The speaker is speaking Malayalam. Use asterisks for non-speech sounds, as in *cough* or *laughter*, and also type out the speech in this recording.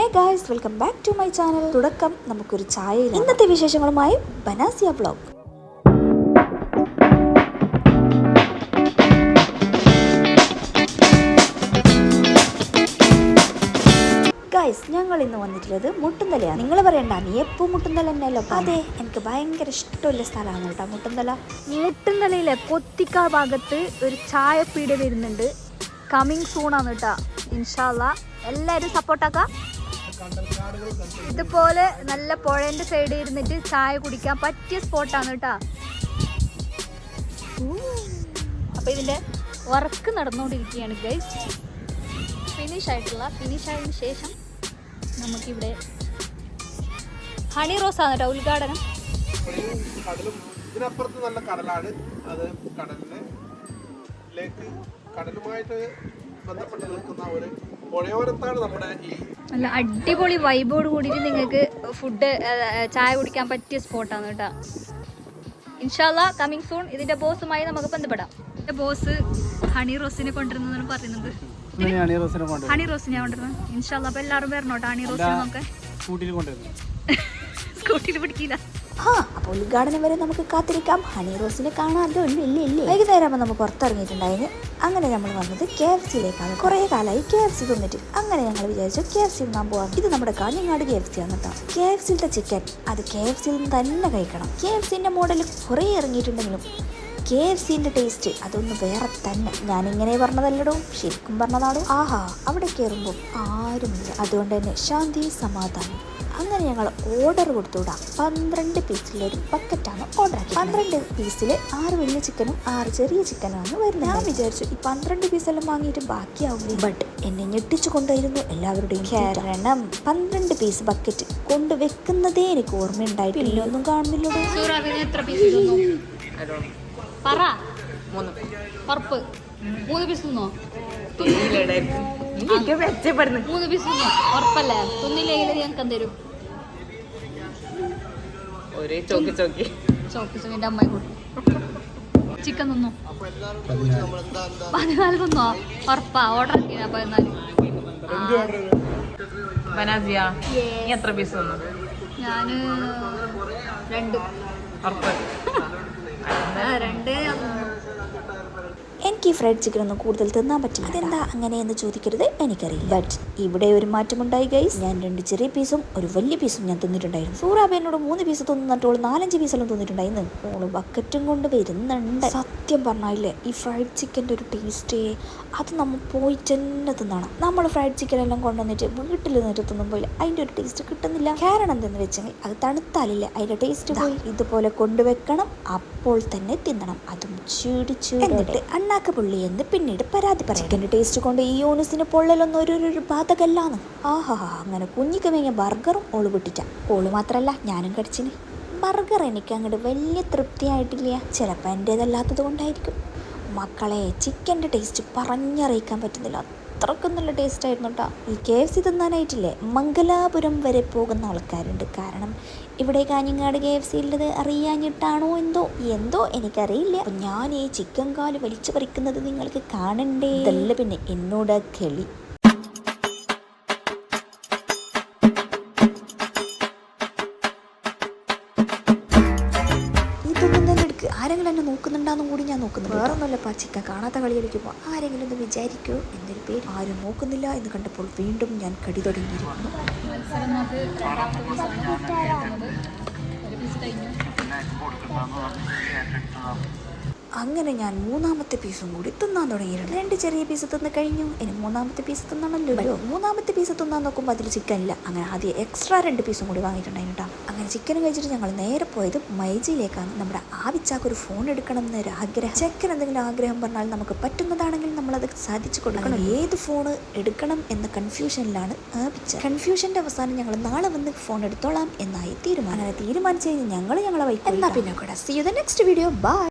Hey guys welcome back to my channel തുടക്കം നമുക്കൊരു ചായയിൽ ഇന്നത്തെ വിശേഷങ്ങളുമായി ബനാസിയ ബ്ലോഗ് ഞങ്ങൾ ഇന്ന് വന്നിട്ടുള്ളത് മുട്ടുന്തലയാണ്. നിങ്ങൾ പറയണ്ട നീ എപ്പോ മുട്ടുന്തല തന്നെയല്ലോ അതെ. എനിക്ക് ഭയങ്കര ഇഷ്ടമുള്ള സ്ഥലമാണ് കേട്ടോ മുട്ടുന്തല. മുട്ടുന്നലയിലെ കൊത്തിക്കാ ഭാഗത്ത് ഒരു ചായപ്പീട് വരുന്നുണ്ട്. കമ്മിങ് സൂൺ ആണ് കേട്ടോ. ഇൻഷാല്ല എല്ലാവരും സപ്പോർട്ടാക്കാം ഇതുപോലെ നല്ല പുഴേന്റെ സൈഡിൽ ഇരുന്നിട്ട് ചായ കുടിക്കാൻ പറ്റിയ സ്പോട്ടാണ് കേട്ടാ അപ്പൊ ഇതിന്റെ വർക്ക് നടന്നുകൊണ്ടിരിക്കുകയാണ് ഗൈസ് ഫിനിഷ് ആയിട്ടുള്ള ഫിനിഷ് ആയതിനു ശേഷം നമുക്കിവിടെ ഹണി റോസ് ആണ് കേട്ടോ ഉദ്ഘാടനം. ഇതിനപ്പുറത്ത് നല്ല കടലാണ്. അത് കടലിന് ലേക്ക് കടലുമായിട്ട് ബന്ധപ്പെട്ട് നിൽക്കുന്ന ഒരു പുഴയോരത്താണ് നമ്മുടെ ഈ നല്ല അടിപൊളി വൈബോട് കൂടിയിട്ട് നിങ്ങൾക്ക് ഫുഡ് ചായ കുടിക്കാൻ പറ്റിയ സ്പോട്ടാണ് കേട്ടോ. ഇൻഷാല്ല കമ്മിങ് സൂൺ ഇതിന്റെ ബോസുമായി നമുക്ക് ബന്ധപ്പെടാം. എന്റെ ബോസ് ഹണി റോസിനെ കൊണ്ടുവരുന്നെന്ന് പറയുന്നുണ്ട് ഹണി റോസിനെ കൊണ്ടുവരുന്നു ഇൻഷാല്ല അപ്പൊ എല്ലാവരും വരണോട്ടോ ഹണി റോസിനെ നോക്കാൻ? കൊണ്ടുവരുന്നത്. *laughs* സ്കൂട്ടിയിൽ പിടിക്കില്ല. ഹാ ഉദ്ഘാടനം വരെ നമുക്ക് കാത്തിരിക്കാം. ഹണി റോസിനെ കാണാമല്ലോ ഇല്ല ഇല്ല ഇല്ല? വൈകുന്നേരം ആകുമ്പോൾ നമ്മൾ പുറത്തിറങ്ങിയിട്ടുണ്ടായിരുന്നു. അങ്ങനെ നമ്മൾ വന്നത് കെ എഫ് സിയിലേക്കാണ് കുറേ കാലമായി കെ എഫ് സി തിന്നിട്ട്. അങ്ങനെ ഞങ്ങൾ വിചാരിച്ചു കെ എഫ് സി തിന്നാൻ പോവാം. ഇത് നമ്മുടെ കാഞ്ഞങ്ങാട് കെ എഫ് സി ആണ് കെ എഫ് സിയിലത്തെ ചിക്കൻ അത് കെ എഫ് സിയിൽ നിന്ന് തന്നെ കഴിക്കണം. കെ എഫ് സിന്റെ മോഡൽ കുറേ ഇറങ്ങിയിട്ടുണ്ടെങ്കിലും കെ എഫ് സിന്റെ ടേസ്റ്റ് അതൊന്ന് വേറെ തന്നെ. ഞാനിങ്ങനെ പറഞ്ഞതല്ലടോ. ശരിക്കും പറഞ്ഞതാണോ? ആഹാ അവിടെ കയറുമ്പോൾ ആരുമില്ല. അതുകൊണ്ട് തന്നെ ശാന്തി സമാധാനം. അങ്ങനെ ഞങ്ങൾ ഓർഡർ കൊടുത്തുവിടാം. പന്ത്രണ്ട് പീസിലെ ഒരു ബക്കറ്റാണ് ഓർഡർ ആക്കി പന്ത്രണ്ട് പീസിൽ ആറ് വലിയ ചിക്കനും ആറ് ചെറിയ ചിക്കനുമാണ് വരുന്നത്. ഞാൻ വിചാരിച്ചു ഈ പന്ത്രണ്ട് പീസെല്ലാം വാങ്ങിയിട്ട് ബാക്കിയാവില്ല ബട്ട് എന്നെ ഞെട്ടിച്ചു കൊണ്ടായിരുന്നു എല്ലാവരുടെയും കാരണം പന്ത്രണ്ട് പീസ് ബക്കറ്റ് കൊണ്ട് വെക്കുന്നതേ എനിക്ക് ഓർമ്മയുണ്ടായി പിന്നെ? ഒന്നും കാണുന്നില്ലടോ. എത്ര പീസ് തിന്നു പറ. ഉറപ്പ് മൂന്ന് പീസ് തിന്നോ? മൂന്ന് പീസ് തിന്നോ? ഉറപ്പല്ലേ? തിന്നില്ലെങ്കിൽ ഞങ്ങൾക്ക് എന്തരും ഒരേ ചോക്കി ചോക്കി. ചോക്കി ചോക്കിന്റെ അമ്മായി കൊടുക്കും ചിക്കൻ തിന്നു. പതിനാല് തിന്നോ? ഉറപ്പാ ഓർഡർ ആക്കിയാ പതിനാല്. ബനാസിയ നീ എത്ര പീസ് തന്നു? ഞാൻ രണ്ട്. ഉറപ്പ് *laughs* ആ, രണ്ടേ ഞാൻ തിന്നു. എനിക്ക് ഫ്രൈഡ് ചിക്കൻ ഒന്നും കൂടുതൽ തിന്നാൻ പറ്റില്ല അതെന്താ അങ്ങനെയെന്ന് ചോദിക്കരുത് എനിക്കറിയില്ല. ബട്ട് ഇവിടെ ഒരു മാറ്റം ഉണ്ടായി ഗൈസ് ഞാൻ രണ്ട് ചെറിയ പീസും ഒരു വലിയ പീസും ഞാൻ തിന്നിട്ടുണ്ടായിരുന്നു. സൂറാബ് എന്നോട് മൂന്ന് പീസ് തിന്നിട്ട് നാലഞ്ച് പീസെല്ലാം തിന്നിട്ടുണ്ടായിരുന്നു. ഓൾ ബക്കറ്റും കൊണ്ട് വരുന്നുണ്ട്. സത്യം പറഞ്ഞാലേ ഈ ഫ്രൈഡ് ചിക്കന്റെ ഒരു ടേസ്റ്റേ അത് നമ്മൾ പോയി തന്നെ തിന്നാണ്. നമ്മൾ ഫ്രൈഡ് ചിക്കൻ എല്ലാം കൊണ്ടുവന്നിട്ട് വീട്ടിൽ നിന്നിട്ട് തിന്നുമ്പോൾ അതിന്റെ ഒരു ടേസ്റ്റ് കിട്ടുന്നില്ല. കാരണം എന്തെന്ന് വെച്ചെങ്കിൽ അത് തണുത്താലില്ല അതിന്റെ ടേസ്റ്റ് പോയി. ഇതുപോലെ കൊണ്ടുവെക്കണം അപ്പോൾ തന്നെ തിന്നണം. അതും ചൂട് ചൂട് എന്നിട്ട് അണ്ണാക്ക പുള്ളി എന്ന് പിന്നീട് പരാതി പറയും. ചിക്കന്റെ ടേസ്റ്റ് കൊണ്ട് ഈ യൂണിസിന് പൊള്ളലൊന്നും ഒരു ഒരു- ബാധകല്ലാന്ന്. ആഹാ അങ്ങനെ കുഞ്ഞിക്ക് മേങ്ങിയ ബർഗറും ഓൾ പൊട്ടിച്ച ഓൾ മാത്രമല്ല ഞാനും കടിച്ചിന്. ബർഗർ എനിക്ക് അങ്ങോട്ട് വലിയ തൃപ്തിയായിട്ടില്ല. ചിലപ്പോൾ എന്റേതല്ലാത്തത് കൊണ്ടായിരിക്കും. മക്കളെ ചിക്കന്റെ ടേസ്റ്റ് പറഞ്ഞറിയിക്കാൻ പറ്റുന്നില്ല. അത്രക്കും നല്ല ടേസ്റ്റ് ആയിരുന്നു കേട്ടോ ഈ കെ എഫ് സി തിന്നാനായിട്ടില്ലേ? മംഗലാപുരം വരെ പോകുന്ന ആൾക്കാരുണ്ട്. കാരണം ഇവിടെ കാഞ്ഞങ്ങാട് കെ എഫ് സി ഉള്ളത് അറിയാഞ്ഞിട്ടാണോ എന്തോ? എന്തോ? എനിക്കറിയില്ല. ഞാൻ ഈ ചിക്കൻ കാൽ വലിച്ചു പറിക്കുന്നത് നിങ്ങൾക്ക് കാണണ്ടേ? ഇതല്ല പിന്നെ എന്നോട് കളി. ആരെങ്കിലും എന്നെ നോക്കുന്നുണ്ടാന്നും കൂടി ഞാൻ നോക്കുന്നു വേറൊന്നുമില്ല ചിക്കൻ കാണാത്ത കളിയിലേക്ക് പോകാം ആരെങ്കിലും ഒന്ന് വിചാരിക്കോ എന്നൊരു പേര് ആരും നോക്കുന്നില്ല എന്ന് കണ്ടപ്പോൾ വീണ്ടും ഞാൻ കടി തുടങ്ങിയിരിക്കുന്നു. മത്സരം അങ്ങനെ ഞാൻ മൂന്നാമത്തെ പീസും കൂടി തിന്നാൻ തുടങ്ങിയിരുന്നു രണ്ട് ചെറിയ പീസ് തിന്ന് കഴിഞ്ഞു. ഇനി മൂന്നാമത്തെ പീസ് തിന്നണമല്ലോ മൂന്നാമത്തെ പീസ് തിന്നാൻ നോക്കുമ്പോൾ അതിൽ ചിക്കൻ ഇല്ല. അങ്ങനെ ആദ്യം എക്സ്ട്രാ രണ്ട് പീസും കൂടി വാങ്ങിയിട്ടുണ്ടായിരുന്നു കേട്ടോ. അങ്ങനെ ചിക്കൻ കഴിച്ചിട്ട് ഞങ്ങൾ നേരെ പോയത് മൈജിയിലേക്കാണ്. നമ്മുടെ ആവിച്ചാക്ക് ഒരു ഫോൺ എടുക്കണം എന്നൊരു ആഗ്രഹം. ചെക്കൻ എന്തെങ്കിലും ആഗ്രഹം പറഞ്ഞാൽ നമുക്ക് പറ്റുന്നതാണെങ്കിൽ നമ്മൾ അത് സാധിച്ചു കൊടുക്കണം. ഏത് ഫോൺ എടുക്കണം എന്ന കൺഫ്യൂഷനിലാണ് ആപിച്ച കൺഫ്യൂഷന്റെ അവസാനം ഞങ്ങൾ നാളെ വന്ന് ഫോൺ എടുത്തോളാം എന്നായി തീരുമാനം. അങ്ങനെ തീരുമാനിച്ചു കഴിഞ്ഞ് ഞങ്ങൾ ഞങ്ങളെ വൈക്കും പിന്നെ കൂടെ. See you the next video bye